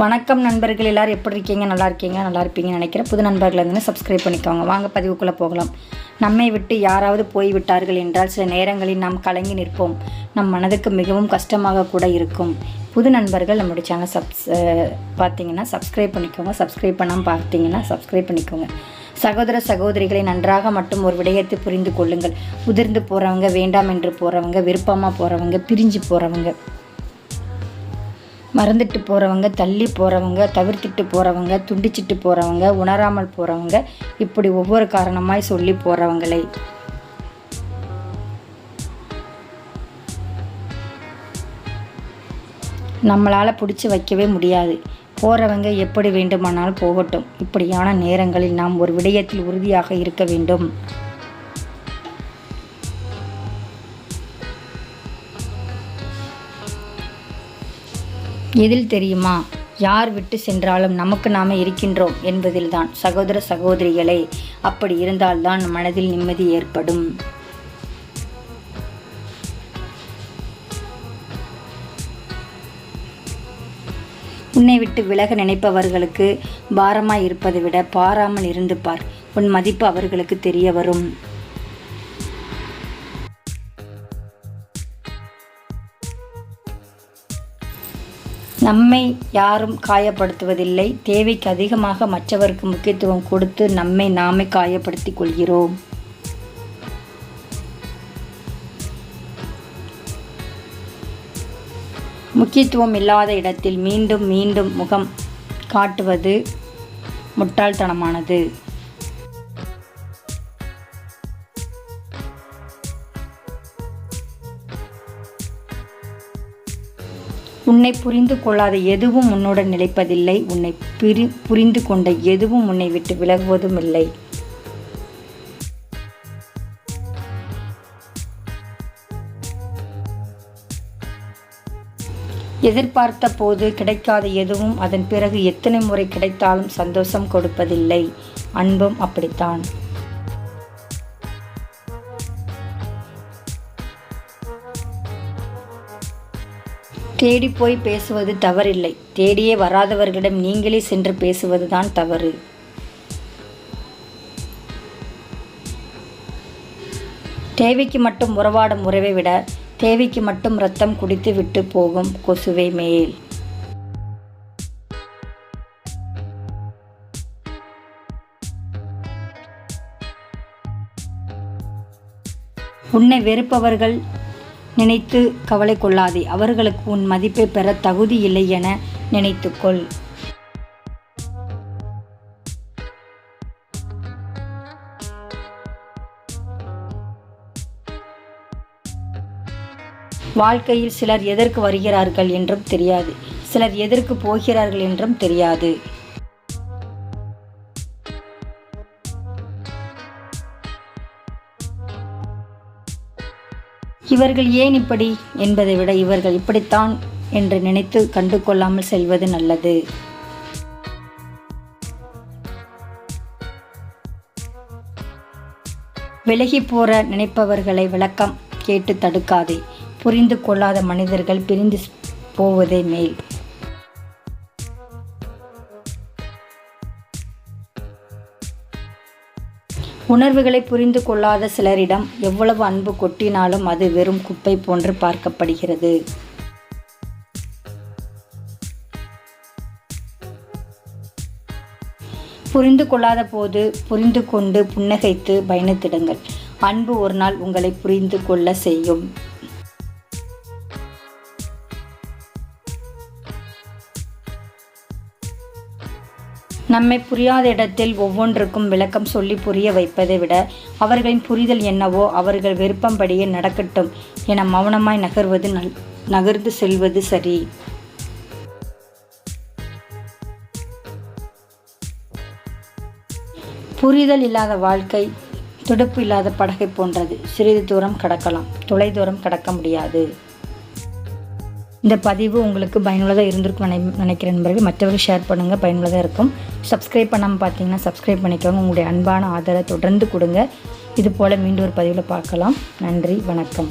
வணக்கம் நண்பர்கள் எல்லோரும் எப்படி இருக்கீங்க? நல்லா இருக்கீங்க நல்லா இருப்பீங்கன்னு நினைக்கிறேன். புது நண்பர்கள் வந்து சப்ஸ்கிரைப் பண்ணிக்கோங்க. வாங்க பதிவுக்குள்ளே போகலாம். நம்மை விட்டு யாராவது போய் விட்டார்கள் என்றால் சில நேரங்களில் நாம் கலங்கி நிற்போம். நம் மனதுக்கு மிகவும் கஷ்டமாக கூட இருக்கும். புது நண்பர்கள் நம்மளுடைய சேனல் சப்ஸ் பார்த்தீங்கன்னா சப்ஸ்கிரைப் பண்ணிக்கோங்க. சப்ஸ்கிரைப் பண்ணாமல் பார்த்தீங்கன்னா சப்ஸ்கிரைப் பண்ணிக்கோங்க. சகோதர சகோதரிகளை நன்றாக மட்டும் ஒரு விடயத்தை புரிந்து கொள்ளுங்கள். உதிர்ந்து போகிறவங்க வேண்டாம் என்று போகிறவங்க விருப்பமாக போகிறவங்க பிரிஞ்சு போகிறவங்க மறந்துட்டு போகிறவங்க தள்ளி போகிறவங்க தவிர்த்துட்டு போகிறவங்க துண்டிச்சிட்டு போகிறவங்க உணராமல் போகிறவங்க இப்படி ஒவ்வொரு காரணமாய் சொல்லி போகிறவங்களை நம்மளால் பிடிச்சி வைக்கவே முடியாது. போகிறவங்க எப்படி வேண்டுமானாலும் போகட்டும். இப்படியான நேரங்களில் நாம் ஒரு விடயத்தில் உறுதியாக இருக்க வேண்டும். எதில் தெரியுமா? யார் விட்டு சென்றாலும் நமக்கு நாம் இருக்கின்றோம் என்பதில்தான். சகோதர சகோதரிகளே அப்படி இருந்தால்தான் மனதில் நிம்மதி ஏற்படும். உன்னை விட்டு விலக நினைப்பவர்களுக்கு பாரமாய் இருப்பதை விட பாராமல் இருந்து பார். உன் மதிப்பு அவர்களுக்கு தெரிய வரும். நம்மை யாரும் காயப்படுத்துவதில்லை. தேவைக்கு அதிகமாக மற்றவருக்கு முக்கியத்துவம் கொடுத்து நம்மை நாமே காயப்படுத்திக் கொள்கிறோம். முக்கியத்துவம் இல்லாத இடத்தில் மீண்டும் மீண்டும் முகம் காட்டுவது முட்டாள்தனமானது. உன்னை புரிந்து கொள்ளாத எதுவும் உன்னுடன் நிலைப்பதில்லை. உன்னை பிரி புரிந்து கொண்ட எதுவும் உன்னை விட்டு விலகுவதும் இல்லை. எதிர்பார்த்த போது கிடைக்காத எதுவும் அதன் பிறகு எத்தனை முறை கிடைத்தாலும் சந்தோஷம் கொடுப்பதில்லை. அன்பும் அப்படித்தான். தேடி போய் பேசுவது தவறில்லை. தேடியே வராதவர்களிடம் நீங்களே சென்று பேசுவதுதான் தவறு. தேவைக்கு மட்டும் உறவாடும் உறவை விட தேவைக்கு மட்டும் ரத்தம் குடித்து விட்டு போகும் கொசுவை மேல். உன்னை வெறுப்பவர்கள் நினைத்து கவலை கொள்ளாதே. அவர்களுக்கு உன் மதிப்பை பெற தகுதி இல்லை என நினைத்துக்கொள். வாழ்க்கையில் சிலர் எதற்கு வருகிறார்கள் என்றும் தெரியாது. சிலர் எதற்கு போகிறார்கள் என்றும் தெரியாது. இவர்கள் ஏன் இப்படி என்பதை விட இவர்கள் இப்படித்தான் என்று நினைத்து கண்டு கொள்ளாமல் செல்வது நல்லது. விலகி போற நினைப்பவர்களை விளக்கம் கேட்டு தடுக்காதே. புரிந்து கொள்ளாத மனிதர்கள் பிரிந்து போவதே மேல். உணர்வுகளை புரிந்து கொள்ளாத சிலரிடம் எவ்வளவு அன்பு கொட்டினாலும் அது வெறும் குப்பை போன்று பார்க்கப்படுகிறது. புரிந்து கொள்ளாத போது புரிந்து கொண்டு புன்னகைத்து பயணித்திடுங்கள். அன்பு ஒரு நாள் உங்களை புரிந்து கொள்ள செய்யும். நம்மை புரியாத இடத்தில் ஒவ்வொன்றுக்கும் விளக்கம் சொல்லி புரிய வைப்பதை விட அவர்களின் புரிதல் என்னவோ அவர்கள் விருப்பம்படியே நடக்கட்டும் என மௌனமாய் நகர்வது நல் நகர்ந்து செல்வது சரி. புரிதல் இல்லாத வாழ்க்கை துடுப்பு இல்லாத படகை போன்றது. சிறிது தூரம் கடக்கலாம். தொலை தூரம் கடக்க முடியாது. இந்த பதிவு உங்களுக்கு பயனுள்ளதாக இருந்திருக்கும் நினை நினைக்கிற நண்பர்கள் மற்றவர்கள் ஷேர் பண்ணுங்கள் பயனுள்ளதாக இருக்கும். சப்ஸ்கிரைப் பண்ணாமல் பார்த்தீங்கன்னா சப்ஸ்கிரைப் பண்ணிக்கோங்க. உங்களுடைய அன்பான ஆதரவை தொடர்ந்து கொடுங்க. இது போல் மீண்டும் ஒரு பதிவில் பார்க்கலாம். நன்றி வணக்கம்.